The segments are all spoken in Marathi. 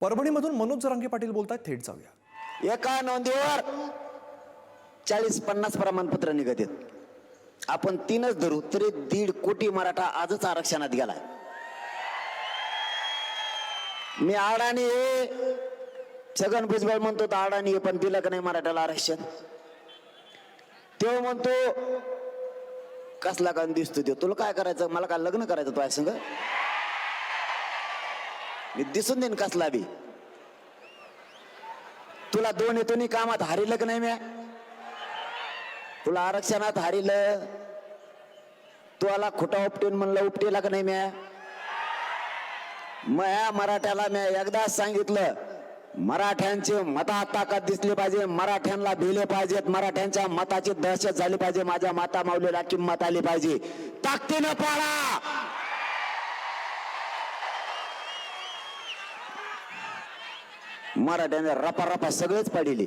परभणीमधून मनोज जरांगे पाटील बोलतायत थेट जाऊया. एका नोंदीवर चाळीस पन्नास प्रमाणपत्र निघत आहेत. आपण तीनच धरू तरी दीड कोटी मराठा आजच आरक्षणात गेलाय. मी अडाणी छगन भुजबळ म्हणतो तर अडाणी हे पण दिलं का नाही मराठ्याला आरक्षण? तो म्हणतो कसला कान दिसतो ते. तुला काय करायचं? मला काय लग्न करायचं तुझ्या संग? मी दिसून देईन कसला बी. तुला दोन येतोनी कामात हारिलं का नाही म्या? तुला आरक्षणात हारिलं. तुला खोटा उपटून म्हणलं उपटेला का नाही म्या? म्या मराठ्याला म्या एकदाच सांगितलं मराठ्यांचे मता ताकद दिसली पाहिजे मराठ्यांना भिले पाहिजेत मराठ्यांच्या मताची दहशत झाली पाहिजे माझ्या माता माऊलीला किंमत आली पाहिजे. ताकदीनं पाळा! मराठ्याने रपा रपा सगळेच पाडिले.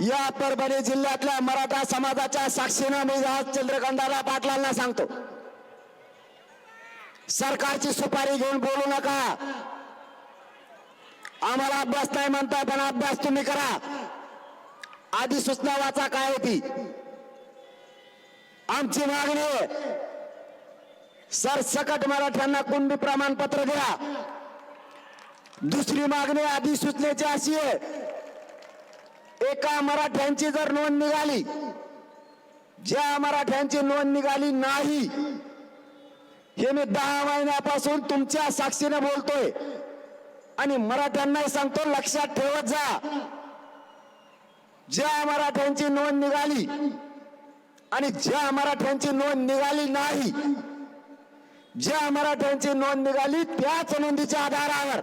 या परभणी जिल्ह्यातल्या मराठा समाजाच्या साक्षीनं मी आज चंद्रकांताला पाटलांना सांगतो. सरकारची सुपारी घेऊन बोलू नका. आम्हाला अभ्यास नाही म्हणताय पण अभ्यास तुम्ही करा. आधी सूचना वाचा काय होती आमची मागणी आहे. सरसकट मराठ्यांना कुणबी प्रमाणपत्र द्या. दुसरी मागणी अधिसूचनेची अशी आहे एका मराठ्यांची जर नोंद निघाली ज्या मराठ्यांची नोंद निघाली नाही हे मी दहा महिन्यापासून तुमच्या साक्षीने बोलतोय. आणि मराठ्यांनाही सांगतो लक्षात ठेवत जा. ज्या मराठ्यांची नोंद निघाली आणि ज्या मराठ्यांची नोंद निघाली नाही ज्या मराठ्यांची नोंद निघाली त्याच नोंदीच्या आधारावर.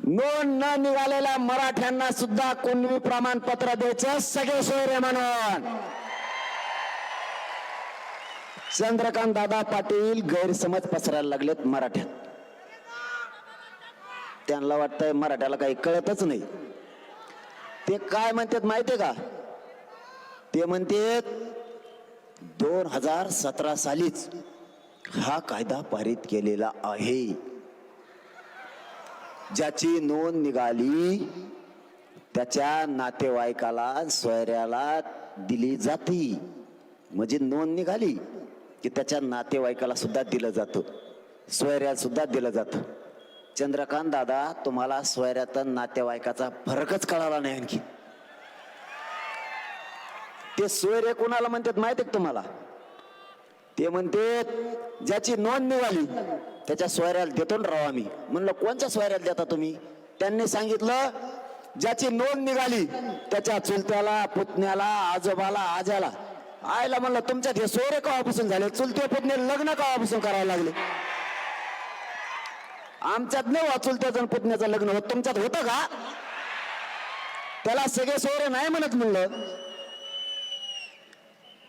नोंद न निघालेल्या मराठ्यांना सुद्धा कुणबी प्रमाणपत्र द्यायचं सगळे सोयरे म्हणून. चंद्रकांत दादा पाटील गैरसमज पसरायला लागलेत मराठ्यात. त्यांना वाटतंय मराठ्याला काही कळतच नाही. ते काय म्हणतात माहितीये का? ते म्हणते दोन हजार सतरा सालीच हा कायदा पारित केलेला आहे. ज्याची नोंद निघाली त्याच्या नातेवाईकाला सोयऱ्याला दिली जाते. म्हणजे नोंद निघाली की त्याच्या नातेवाईकाला सुद्धा दिलं जातं. सोयऱ्याला सुद्धा दिलं जातं. चंद्रकांत दादा तुम्हाला सोयऱ्यात नातेवाईकाचा फरकच कळाला नाही आणखी. ते सोयरे कोणाला म्हणतात माहिती आहे तुम्हाला? ते म्हणते ज्याची नोंद निघाली त्याच्या सोयऱ्याला देतो ना राव आम्ही. म्हणलं कोणत्या सोयऱ्याला देता तुम्ही? त्यांनी सांगितलं ज्याची नोंद निघाली त्याच्या चुलत्याला पुतण्याला आजोबाला आजाला आयला म्हणलं तुमच्यात हे सोयरे कवापासून झाले? चुलते पुतणे लग्न कवापासून करायला लागले? आमच्यात नाही वा चुलत्याचं पुतण्याचं लग्न होत. तुमच्यात होतं का? त्याला सगळे सोयरे नाही म्हणत म्हणलं.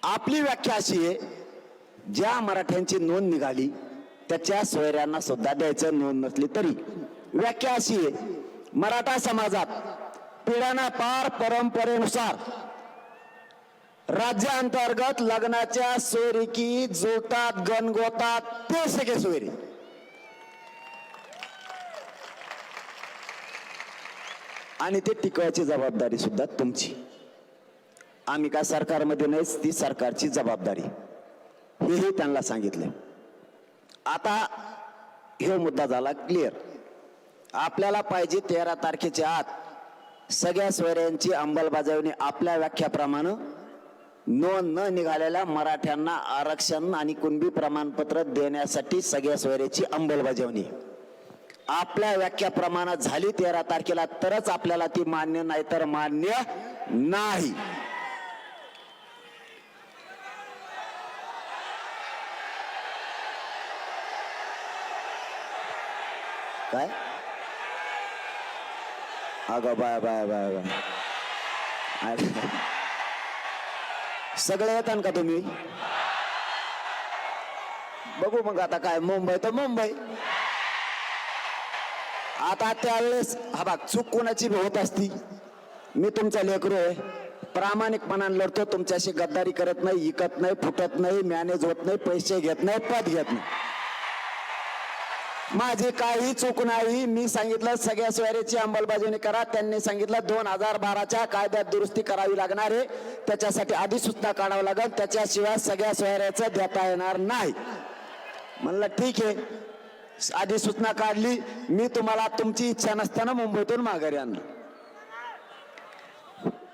आपली व्याख्या अशी आहे ज्या मराठ्यांची नोंद निघाली त्याच्या सोयऱ्यांना सुद्धा द्यायचं नोंद नसली तरी. व्याख्या अशी आहे मराठा समाजात पिढ्याना पार परंपरेनुसार राज्याअंतर्गत लग्नाच्या सोयरिकी जुळतात गणगोतात ते सगळे सोयरी. आणि ते टिकवायची जबाबदारी सुद्धा तुमची. आम्ही काय सरकारमध्ये नाहीच ती सरकारची जबाबदारी. हेही त्यांना सांगितले. आता हे मुद्दा झाला क्लिअर आपल्याला पाहिजे तेरा तारखेच्या आत सगळ्या सोयऱ्यांची अंमलबजावणी आपल्या व्याख्याप्रमाणे नोंद न निघालेल्या मराठ्यांना आरक्षण आणि कुणबी प्रमाणपत्र देण्यासाठी सगळ्या सोयऱ्याची अंमलबजावणी. आपल्या व्याख्याप्रमाणे झाली तेरा तारखेला तरच आपल्याला ती मान्य नाही तर मान्य नाही. काय? अगं बाय बाय बाय बाय. सगळे येतान का तुम्ही? बघू मग आता काय मुंबई तर मुंबई. आता त्यावेळेस हा बाग चूक कोणाची भी होत असती मी तुमचा लेकरू आहे. प्रामाणिकपणाने लढतो तुमच्याशी गद्दारी करत नाही इकत नाही फुटत नाही मॅनेज होत नाही पैसे घेत नाही पद घेत नाही. माझी काही चूक नाही. मी सांगितलं सगळ्या सोयऱ्याची अंमलबजावणी करा. त्यांनी सांगितलं दोन हजार बाराच्या कायद्यात दुरुस्ती करावी लागणार आहे. त्याच्यासाठी अधिसूचना काढावं लागेल. त्याच्याशिवाय सगळ्या सोयऱ्याचं देता येणार नाही. म्हणलं ठीक आहे. आधी सूचना काढली. मी तुम्हाला तुमची इच्छा नसताना मुंबईतून माघारी आणलं.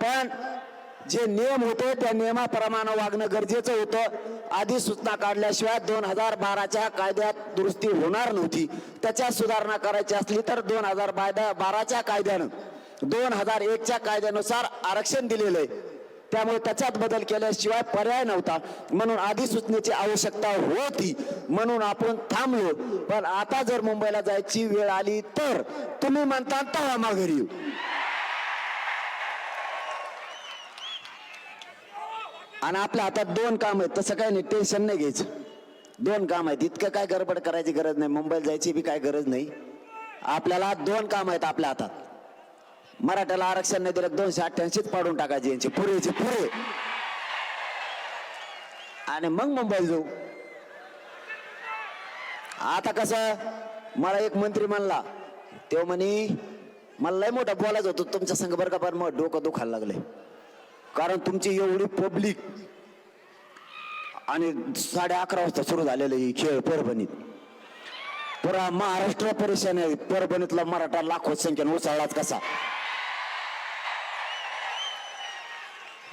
पण जे नियम होते त्या नियमाप्रमाणे वागणं गरजेचं होतं. आधी सूचना काढल्याशिवाय दोन हजार बाराच्या कायद्यात दुरुस्ती होणार नव्हती. त्याच्यात सुधारणा करायची असली तर दोन हजार बाराच्या कायद्यानं दोन हजार एकच्या कायद्यानुसार आरक्षण दिलेलं आहे त्यामुळे त्याच्यात बदल केल्याशिवाय पर्याय नव्हता. म्हणून अधिसूचनेची आवश्यकता होती. म्हणून आपण थांबलो. पण आता जर मुंबईला जायची वेळ आली तर तुम्ही म्हणता तेव्हा माघारी आणि आपल्या हातात दोन काम आहेत तसं काही नाही टेन्शन नाही घ्यायचं. दोन काम आहेत इतकं काय गडबड करायची गरज नाही मुंबईला जायची बी काय गरज नाही. आपल्याला दोन काम आहेत आपल्या हातात. मराठ्याला आरक्षण नाही दिलं दोनशे अठ्ठ्याऐंशीच पाडून टाकायचे यांचे पुरेचे पुरे. आणि मग मुंबईला जाऊ. आता कसं मला एक मंत्री म्हणला तो म्हणे मला लय मोठा बोलायचं होतं तुमच्या संघ बरं का पण मग डोकं दुखायला लागलंय. कारण तुमची एवढी पब्लिक आणि साडे अकरा वाजता सुरू झालेलं ही खेळ परभणीत. पुरा महाराष्ट्र परेशान आहे परभणीतला मराठा लाखो संख्येने उसळलाच कसा?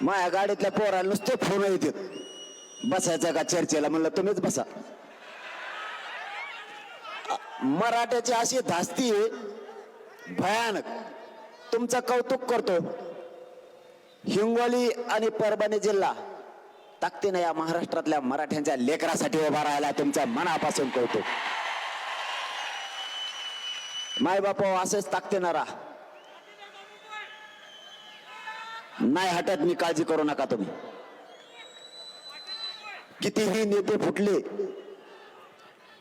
माझ्या गाडीतल्या पोराला नुसते फोन येते. बसायचं का चर्चेला? म्हणलं तुम्हीच बसा. मराठ्याची अशी धास्ती भयानक. तुमचं कौतुक करतो. हिंगोली आणि परभणी जिल्हा ताकदीनं या महाराष्ट्रातल्या मराठ्यांच्या लेकरासाठी उभा राहायला तुमच्या मनापासून कळतो माय बापा हो, असंच ताकदीनं राहा. नाही हटत मी काळजी करू नका तुम्ही. कितीही नेते फुटले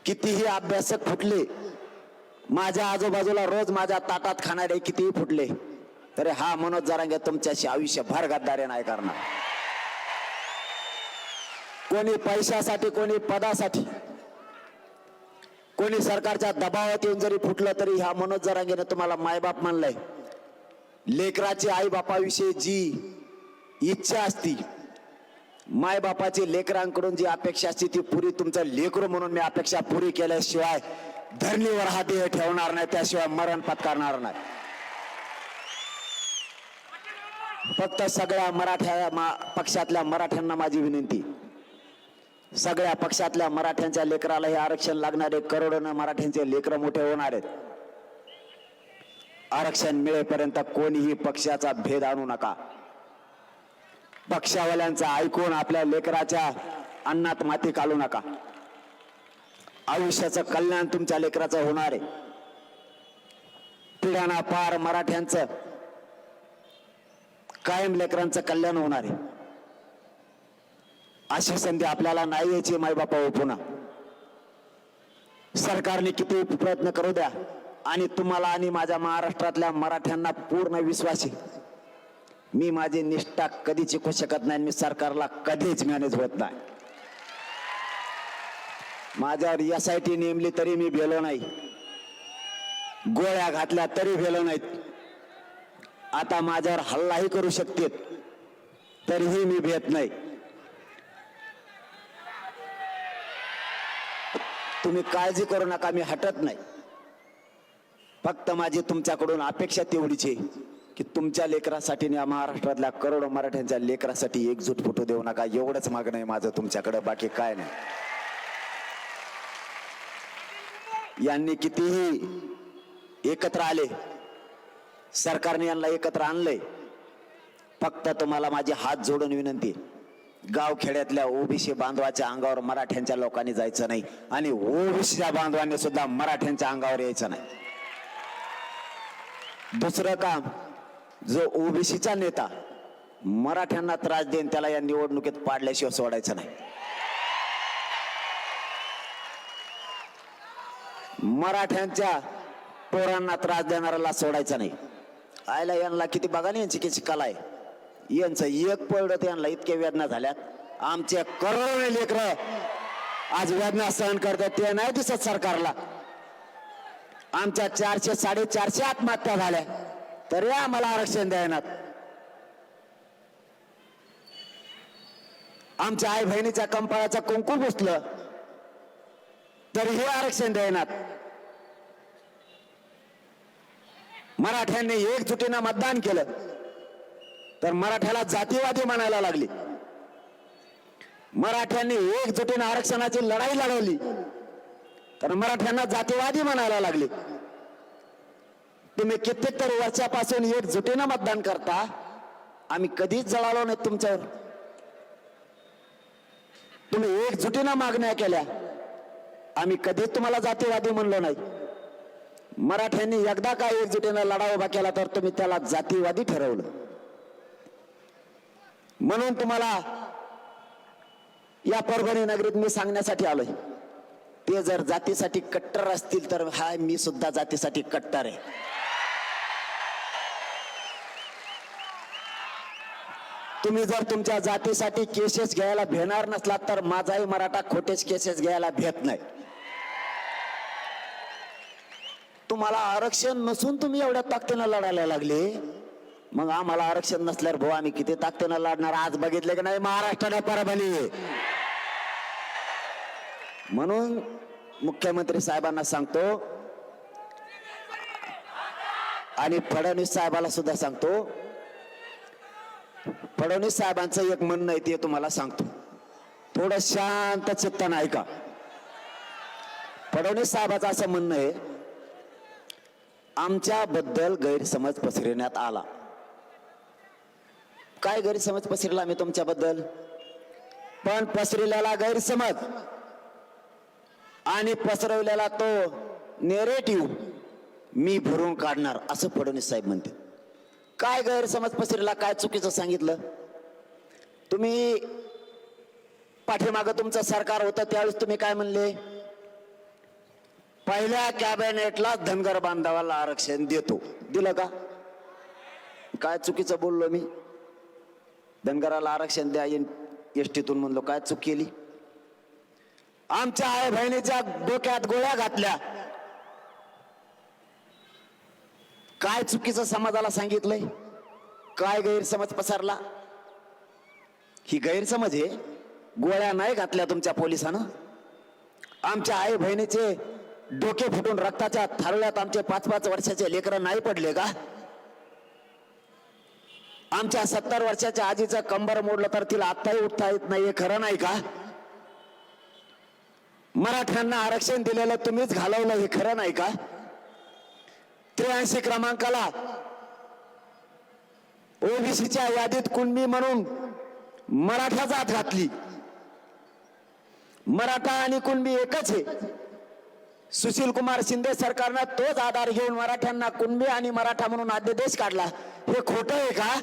कितीही अभ्यासक फुटले माझ्या आजूबाजूला रोज माझ्या ताटात खाणारे कितीही फुटले तरी हा मनोज जरांगे तुमच्याशी आयुष्यभर गद्दारी नाही करणार. कोणी पैशासाठी कोणी पदासाठी कोणी सरकारच्या दबावात येऊन जरी फुटलं तरी ह्या मनोज जरांगेने तुम्हाला मायबाप मानलंय लेकराची आई बापाविषयी जी इच्छा असती मायबापाची लेकरांकडून जी अपेक्षा असते ती पुरी तुमचं लेकरू म्हणून मी अपेक्षा पुरी केल्याशिवाय धरणीवर हा देह ठेवणार नाही त्याशिवाय मरण पत्कारणार नाही. फक्त सगळ्या मराठ्या मा- पक्षातल्या मराठ्यांना माझी विनंती. सगळ्या पक्षातल्या मराठ्यांच्या लेकराला हे आरक्षण लागणारे करोडोनं मराठ्यांचे लेकर मोठे होणार आहेत. आरक्षण मिळेपर्यंत कोणीही पक्षाचा भेद आणू नका. पक्षावाल्यांचा ऐकून आपल्या लेकराच्या अन्नात माती काढू नका. आयुष्याचं कल्याण तुमच्या लेकराचं होणार आहे. पिढ्याना पार मराठ्यांचं कायम लेकरांचं कल्याण होणार आहे. अशी संधी आपल्याला नाही यायची मायबापा हो पुन्हा. सरकारने किती प्रयत्न करू द्या आणि तुम्हाला आणि माझ्या महाराष्ट्रातल्या मराठ्यांना पूर्ण विश्वास आहे. मी माझी निष्ठा कधी चिकू शकत नाही मी सरकारला कधीच मॅनेज होत नाही. माझ्यावर एस आय टी नेमली तरी मी भेलो नाही. गोळ्या घातल्या तरी भेलो नाहीत. आता माझ्यावर हल्लाही करू शकते तरीही मी भेट नाही. तुम्ही काळजी करू नका मी हटत नाही. फक्त माझी तुमच्याकडून अपेक्षा तेवढीच आहे की तुमच्या लेकरासाठी या महाराष्ट्रातल्या करोडो मराठ्यांच्या लेकरासाठी एकजूट फोटो देऊ नका. एवढंच मागणं आहे माझं तुमच्याकडे बाकी काय नाही. यांनी कितीही एकत्र आले सरकारने यांना एकत्र आणलंय. फक्त तुम्हाला माझी हात जोडून विनंती गाव खेड्यातल्या ओबीसी बांधवाच्या अंगावर मराठ्यांच्या लोकांनी जायचं नाही आणि ओबीसीच्या बांधवांनी सुद्धा मराठ्यांच्या अंगावर यायचं नाही. दुसरं काम जो ओबीसीचा नेता मराठ्यांना त्रास देईन त्याला या निवडणुकीत पाडल्याशिवाय सोडायचं नाही. मराठ्यांच्या पोरांना त्रास देणाऱ्याला सोडायचा नाही. आयला यांना किती बघा ना यांची किती कला आहे. यांचं एक पडत यांना इतक्या वेदना झाल्यात. आमचे करोडो लेकर आज वेदना सहन करतात ते नाही दिसत सरकारला. आमच्या चारशे साडेचारशे आत्महत्या झाल्या. तरी आम्हाला आरक्षण द्यायनात आमच्या आई बहिणीच्या कंपाळाचा कुंकू पुसलं तरीही आरक्षण द्यायनात मराठ्यांनी एकजुटीनं मतदान केलं. तर मराठ्याला जातीवादी म्हणायला लागली. मराठ्यांनी एकजुटीनं आरक्षणाची लढाई लढवली. तर मराठ्यांना जातीवादी म्हणायला लागले. तुम्ही कित्येक तर वर्षापासून एकजुटीनं मतदान करता आम्ही कधीच जळालो नाही तुमच्यावर. तुम्ही एकजुटीनं मागण्या केल्या आम्ही कधीच तुम्हाला जातीवादी म्हणलो नाही. मराठ्यांनी एकदा का एकजुटीनं लढा उभा केला तर तुम्ही त्याला जातीवादी ठरवलं. म्हणून तुम्हाला या परभणी नगरीत मी सांगण्यासाठी आलोय. ते जर जातीसाठी कट्टर असतील तर हा मी सुद्धा जातीसाठी कट्टर आहे. तुम्ही जर तुमच्या जातीसाठी केसेस घ्यायला भेणार नसलात तर माझाही मराठा खोटेच केसेस घ्यायला भेट नाही. तुम्हाला आरक्षण नसून तुम्ही एवढ्या ताकदीनं लढायला लागले. मग आम्हाला आरक्षण नसल्यावर भाऊ आम्ही किती ताकदीनं लढणार? आज बघितले की नाही? महाराष्ट्राने परभणी. म्हणून मुख्यमंत्री साहेबांना सांगतो आणि फडणवीस साहेबाला सुद्धा सांगतो फडणवीस साहेबांचं एक म्हणणं आहे ते तुम्हाला सांगतो. थोडं शांत चित्तानं ऐका. फडणवीस साहेबाचं असं म्हणणं आहे आमच्याबद्दल गैरसमज पसरवण्यात आला. काय गैरसमज पसरला मी तुमच्याबद्दल? पण पसरलेला गैरसमज आणि पसरवलेला तो नेरेटिव्ह मी भरून काढणार असं फडणवीस साहेब म्हणते. काय गैरसमज पसरला काय चुकीचं सांगितलं? तुम्ही पाठीमागं तुमचं सरकार होतं त्यावेळेस तुम्ही काय म्हणले? पहिल्या कॅबिनेटला धनगर बांधवाला आरक्षण देतो. दिलं का? काय चुकीचं बोललो मी? धनगराला आरक्षण द्या एस टीतून म्हणलो काय चूक केली? आमच्या आई बहिणीच्या डोक्यात गोळ्या घातल्या. काय चुकीचं समाजाला सांगितलंय? काय गैरसमज पसरला? ही गैरसमज आहे गोळ्या नाही घातल्या तुमच्या पोलिसानं. आमच्या आई बहिणीचे डोके फुटून रक्ताच्या थारोळ्यात आमचे पाच पाच वर्षाचे लेकरं नाही पडले का? आमच्या सत्तर वर्षाच्या आजीचं कंबर मोडलं तर तिला आत्ताही उठता येत नाही हे खरं नाही का? मराठ्यांना आरक्षण दिलेलं तुम्हीच घालवलं हे खरं नाही का? त्र्याऐंशी क्रमांकाला ओबीसीच्या यादीत कुणबी म्हणून मराठा जात घातली. मराठा आणि कुणबी एकच आहे. सुशील कुमार शिंदे सरकारनं तोच आधार घेऊन मराठ्यांना कुणबी आणि मराठा म्हणून अध्यादेश काढला. हे खोट आहे का?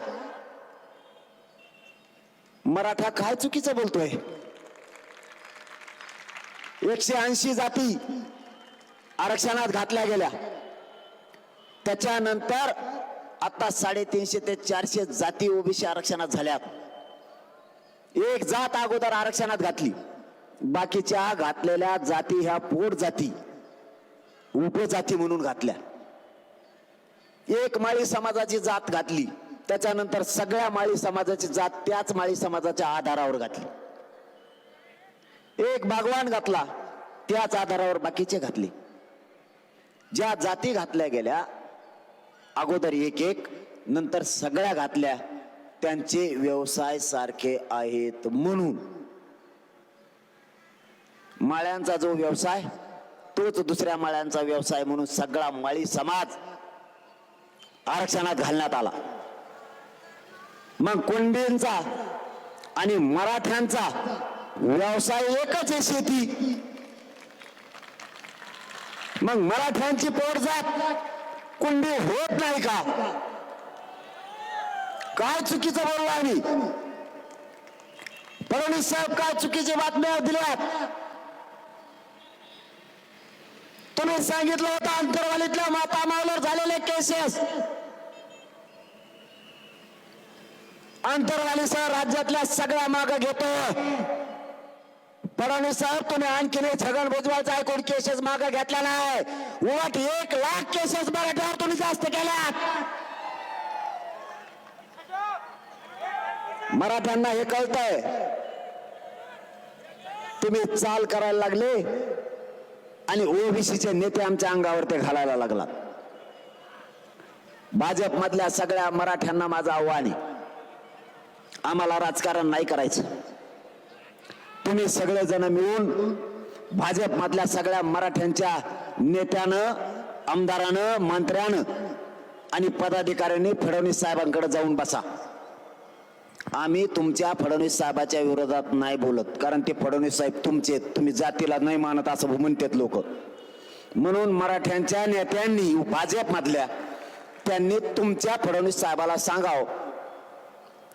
मराठा काय चुकीचं बोलतोय? एकशे ऐंशी जाती आरक्षणात घातल्या गेल्या. त्याच्यानंतर आता साडेतीनशे ते चारशे जाती ओबीसी आरक्षणात झाल्यात एक जात अगोदर आरक्षणात घातली. बाकीच्या घातलेल्या जाती ह्या पोट जाती. उपजाती म्हणून घातल्या. एक माळी समाजाची जात घातली त्याच्यानंतर सगळ्या माळी समाजाची जात त्याच माळी समाजाच्या आधारावर घातली. एक भगवान घातला त्याच आधारावर बाकीचे घातले. ज्या जाती घातल्या गेल्या अगोदर एक एक नंतर सगळ्या घातल्या त्यांचे व्यवसाय सारखे आहेत म्हणून. माळ्यांचा जो व्यवसाय तोच दुसऱ्या माळ्यांचा व्यवसाय म्हणून सगळा माळी समाज आरक्षणात घालण्यात आला. मग कोंडींचा आणि मराठ्यांचा व्यवसाय एकच आहे शेती. मग मराठ्यांची पोटजात कुंडी होत नाही का? काय चुकीचं बोललो आम्ही? फडणवीस साहेब काय चुकीच्या बातम्या दिल्यात? तुम्ही सांगितलं होतं अंतरवालीतल्या माता मावलर झालेले केसेस अंतरवालीसह राज्यातल्या सगळ्या माग घेतो. फडणवीस साहेब तुम्ही आणखीन छगन भुजबळचा कोण केसेस माग घेतला नाही. उलट एक लाख केसेस मराठ्यावर तुम्ही जास्त केल्या मराठ्यांना हे कळतंय. तुम्ही चाल करायला लागले. आणि ओबीसीचे नेते आमच्या अंगावर ते घालायला लागलात भाजप मधल्या सगळ्या मराठ्यांना माझं आव्हान आहे. आम्हाला राजकारण नाही करायचं. तुम्ही सगळेजण मिळून भाजप मधल्या सगळ्या मराठ्यांच्या नेत्यानं आमदारानं मंत्र्यानं आणि पदाधिकाऱ्यांनी फडणवीस साहेबांकडे जाऊन बसा. आम्ही तुमच्या फडणवीस साहेबाच्या विरोधात नाही बोलत कारण ते फडणवीस साहेब तुमचे तुम्ही जातीला नाही मानत असं म्हणतात लोक. म्हणून मराठ्यांच्या नेत्यांनी भाजपमधल्या त्यांनी तुमच्या फडणवीस साहेबाला सांगाव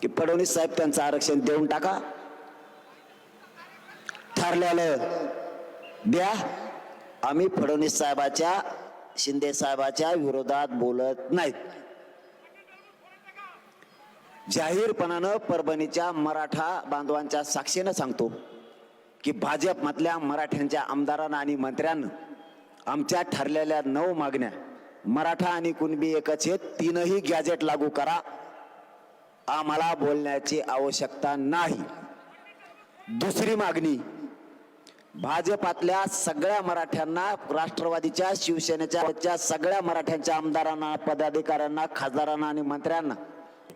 की फडणवीस साहेब त्यांचं आरक्षण देऊन टाका. ठरलेलं द्या. आम्ही फडणवीस साहेबाच्या शिंदे साहेबाच्या विरोधात बोलत नाहीत. जाहीरपणानं परभणीच्या मराठा बांधवांच्या साक्षीनं सांगतो की भाजपमधल्या मराठ्यांच्या आमदारांना आणि मंत्र्यांना आमच्या ठरलेल्या नऊ मागण्या मराठा आणि कुणबी एकच हे तीनही गॅजेट लागू करा. आम्हाला बोलण्याची आवश्यकता नाही. दुसरी मागणी भाजपातल्या सगळ्या मराठ्यांना राष्ट्रवादीच्या शिवसेनेच्या सगळ्या मराठ्यांच्या आमदारांना पदाधिकाऱ्यांना खासदारांना आणि मंत्र्यांना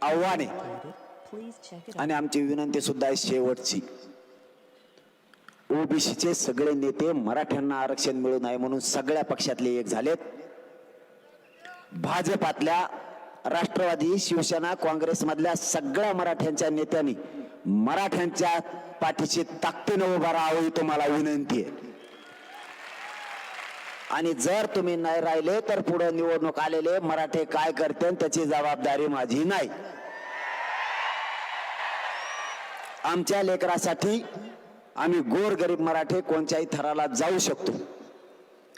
आव्हान. आहे. आणि आमची विनंती सुद्धा आहे शेवटची. ओबीसीचे सगळे नेते मराठ्यांना आरक्षण मिळू नये म्हणून सगळ्या पक्षातले एक झालेत. भाजपातल्या राष्ट्रवादी शिवसेना काँग्रेस मधल्या सगळ्या मराठ्यांच्या नेत्यांनी मराठ्यांच्या पाठीशी ताकदीनं उभा राहावं ही तुम्हाला विनंती आहे. आणि जर तुम्ही नाही राहिले तर पुढे निवडणूक आलेले मराठे काय करते त्याची जबाबदारी माझी नाही. आमच्या लेकरासाठी आम्ही गोर गरीब मराठे कोणत्याही थराला जाऊ शकतो.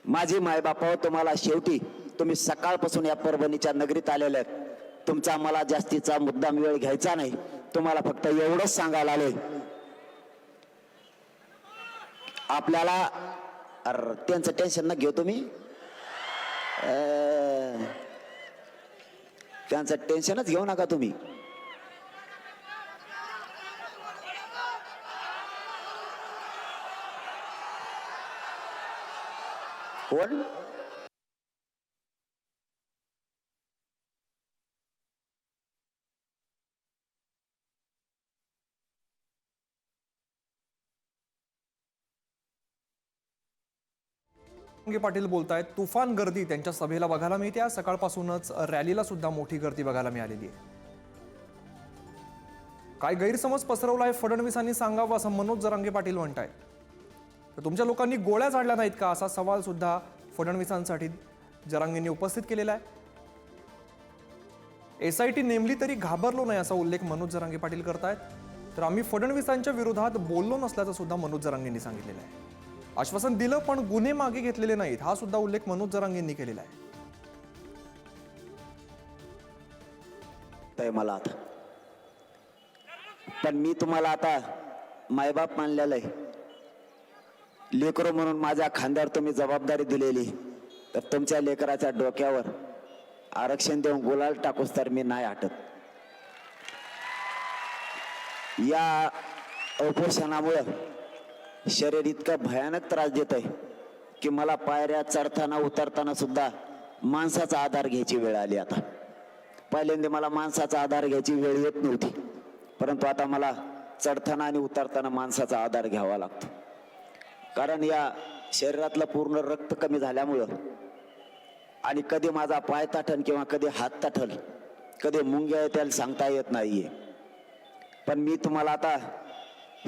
माझी मायबापाव तुम्हाला शेवटी तुम्ही सकाळपासून या परभणीच्या नगरीत आलेले आहेत. तुमचा मला जास्तीचा मुद्दाम वेळ घ्यायचा नाही. तुम्हाला फक्त एवढंच सांगायला आलोय. आपल्याला अर, त्यांचं टेन्शन न घेऊ तुम्ही. त्यांचं टेन्शनच घेऊ नका तुम्ही. कोण? जरांगे पाटील बोलतायत तुफान गर्दी त्यांच्या सभेला बघायला मिळते. आज सकाळपासूनच रॅलीला सुद्धा मोठी गर्दी बघायला मिळालेली आहे. काय गैरसमज पसरवलाय फडणवीसांनी सांगावं असं मनोज जरांगे पाटील म्हणतायत. तर तुमच्या लोकांनी गोळ्या झाडल्या नाहीत का? असा सवाल सुद्धा फडणवीसांसाठी जरांगेंनी उपस्थित केलेला आहे. एस आय टी नेमली तरी घाबरलो नाही असा उल्लेख मनोज जरांगे पाटील करतायत. तर आम्ही फडणवीसांच्या विरोधात बोललो नसल्याचं सुद्धा मनोज जरांगेंनी सांगितलेलं आहे. आश्वासन दिलं पण गुन्हे मागे घेतलेले नाहीत. हा सुद्धा उल्लेख मनोज जरांगेंनी केलेला आहे. आहे मला आता. पण मी तुम्हाला आता मायबाप मानलेलं आहे. लेकरो म्हणून माझ्या खांद्यावर तुम्ही जबाबदारी दिलेली. तर तुमच्या लेकराच्या डोक्यावर आरक्षण देऊन गुलाल टाकूस तर मी नाही हटत. या उपोषणामुळं शरीर इतकं भयानक त्रास देत आहे की मला पायऱ्या चढताना उतरताना सुद्धा माणसाचा आधार घ्यायची वेळ आली आता. पहिल्यांदा मला माणसाचा आधार घ्यायची वेळ येत नव्हती. परंतु आता मला चढताना आणि उतरताना माणसाचा आधार घ्यावा लागतो. कारण या शरीरातलं पूर्ण रक्त कमी झाल्यामुळं आणि कधी माझा पाय ताठण किंवा कधी हात ताठल कधी मुंग्या त्याला सांगता येत नाहीये. पण मी तुम्हाला आता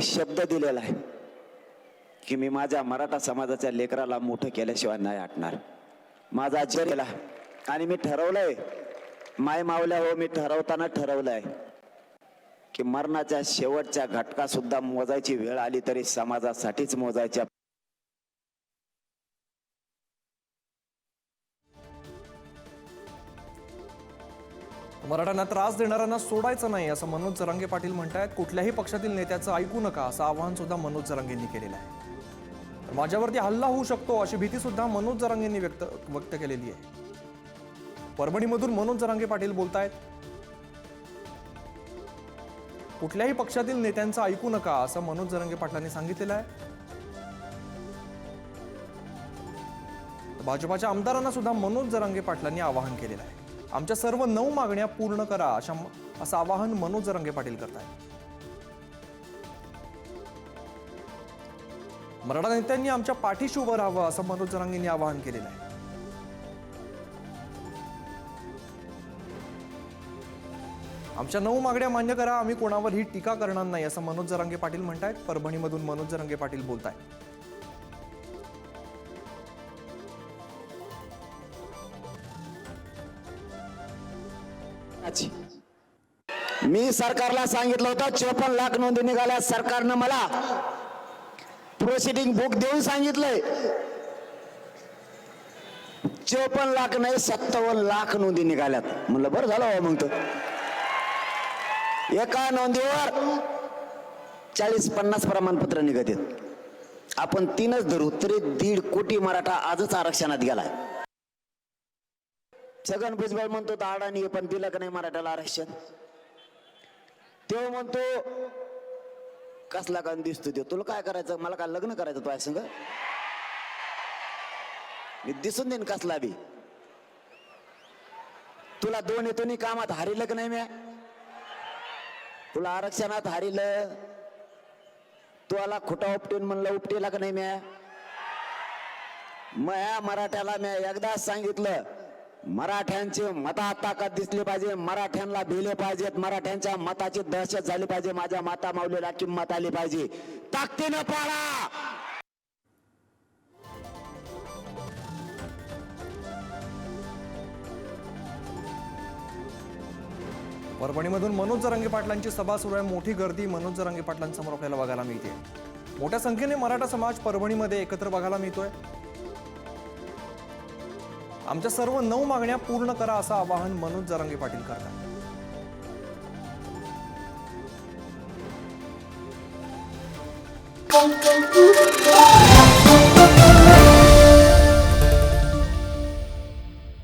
शब्द दिलेला आहे. की मी माझ्या मराठा समाजाच्या लेकराला मोठं केल्याशिवाय नाही हटणार. माझा जरीला आणि मी ठरवलंय माय मावल्या हो मी ठरवताना ठरवलंय की मरणाच्या शेवटच्या घटका सुद्धा मोजायची वेळ आली तरी समाजासाठीच मोजायच्या. मराठ्यांना त्रास देणाऱ्यांना सोडायचं नाही असं मनोज जरांगे पाटील म्हणतायत. कुठल्याही पक्षातील नेत्याचं ऐकू नका असं आवाहन सुद्धा मनोज जरांगेंनी केलेलं आहे. माझ्यावरती हल्ला होऊ शकतो अशी भीती सुद्धा मनोज जरांगेंनी व्यक्त व्यक्त केलेली आहे. परभणीमधून मनोज जरांगे पाटील बोलतायत कुठल्याही पक्षातील नेत्यांचं ऐकू नका असं मनोज जरांगे पाटलांनी सांगितलेलं आहे. भाजपाच्या आमदारांना सुद्धा मनोज जरांगे पाटलांनी आवाहन केलेलं आहे. आमच्या सर्व नऊ मागण्या पूर्ण करा अशा असं आवाहन मनोज जरांगे पाटील करतायत. मराठा नेत्यांनी आमच्या पाठीशी उभं राहावं असं मनोज जरांगेंनी आवाहन केलेलं आहे. आमच्या नऊ मागण्या मान्य करा आम्ही कोणावर ही टीका करणार नाही असं मनोज जरांगे पाटील म्हणतायत. परभणीमधून मनोज जरांगे पाटील बोलताय अच्छी. मी सरकारला सांगितलं होतं चोपन्न लाख नोंदी निघाल्या सरकारनं मला प्रोसिडिंग बुक देऊन सांगितलंय. चोपन्न लाख नाही सत्तावन्न लाख नोंदी निघाल्यात. म्हणलं बरं झालं मग तर. एका नोंदीवर चाळीस पन्नास प्रमाणपत्र निघत आहेत. आपण तीनच धरू तरी दीड कोटी मराठा आजच आरक्षणात गेलाय. छगन भुजबळ म्हणतो तर अडाणी पण दिलं का नाही मराठ्याला आरक्षण. तो म्हणतो कसला कान दिसतो ते? तुला काय करायचं? मला काय लग्न करायचं तुझ्या संग मी दिसून देईन कसला बी. तुला दोन येतो कामात हारिलं का नाही म्या? तुला आरक्षणात हारिलं. तुला खोटा उपटेन म्हणलं उपटेला का नाही म्या? मया मराठ्याला म्या एकदाच सांगितलं मराठ्यांचे मतात ताकद दिसली पाहिजे मराठ्यांना भिले पाहिजेत मराठ्यांच्या मताची दहशत झाली पाहिजे माझ्या माता माऊलीला किंमत आली पाहिजे. ताकदीनं पाळा! परभणीमधून मनोज जरांगे पाटलांची सभा सुरू आहे. मोठी गर्दी मनोज जरांगे पाटलांसमोर आपल्याला बघायला मिळते. मोठ्या संख्येने मराठा समाज परभणीमध्ये एकत्र बघायला मिळतोय. आमच्या सर्व नऊ मागण्या पूर्ण करा असं आवाहन मनोज जरांगे पाटील करतात